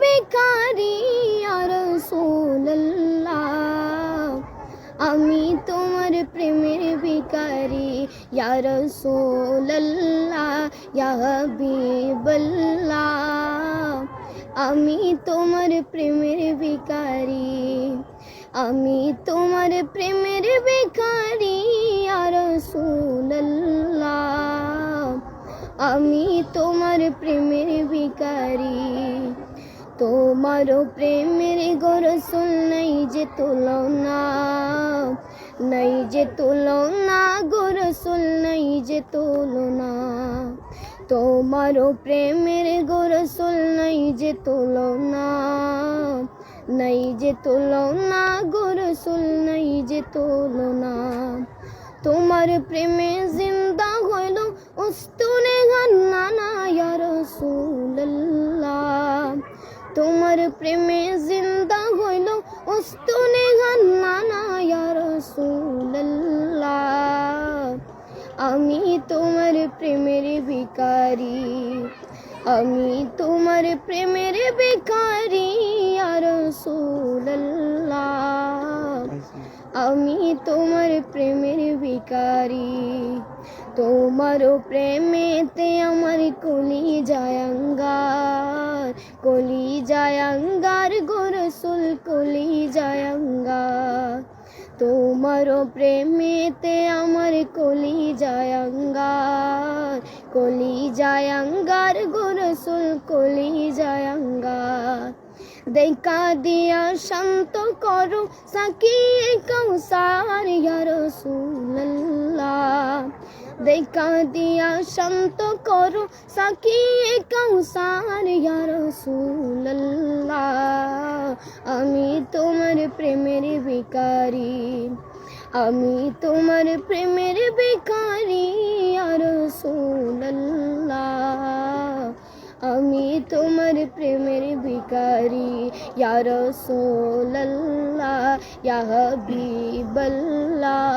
Bakery আর রাসূলুল্লাহ। আমি তোমার প্রেমের ভিকারি ইয়া রাসূলুল্লাহ, ইয়া হাবিবাল্লাহ। আমি তোমার প্রেমের ভিকারি আমি তোমার প্রেমের ভিকারি ইয়া রাসূলুল্লাহ। আমি তোমার প্রেমের ভিকারি তোমারও প্রেমের গরসুল নাই যে তুলনা, নাই যে তুলনা গরসুল নাই যে তুলনা। তোমারও প্রেমের গরসুল নাই যে তুলনা, নাই যে তুলনা গরসুল নাই যে তুলনা। তোমার প্রেমে জিন্দা হইল উস্তুনে গান্না প্রেমে জিন্দা হইল উস্তুনে আমি তোমার প্রেমের ভিকারি আমি তোমার প্রেমের ভিকারি রাসূলুল্লাহ। আমি তোমার প্রেমের ভিকারি তোমারও প্রেমেতে আমার কলি জায়াঙ্গার কলি গোরসুল কলি জায়াঙ্গার তোমারও প্রেমেতে আমার কলি জায়াঙ্গার কলি জায়াঙ্গার গোরসুল কলি জায়াঙ্গার দেখা দিয়া শান্ত করো সাকিয়ে কৌসার রাসূলুল্লাহ। দেখা দিয়া শান্ত করো সাকিয়ে কৌসার ইয়া প্রেমের ভিকারি আমি তোমার প্রেমের ভিকারি ইয়া রাসূলুল্লাহ আমি তোমার প্রেমের ভিকারি ইয়া রাসূলুল্লাহ ইয়া হাবিবাল্লাহ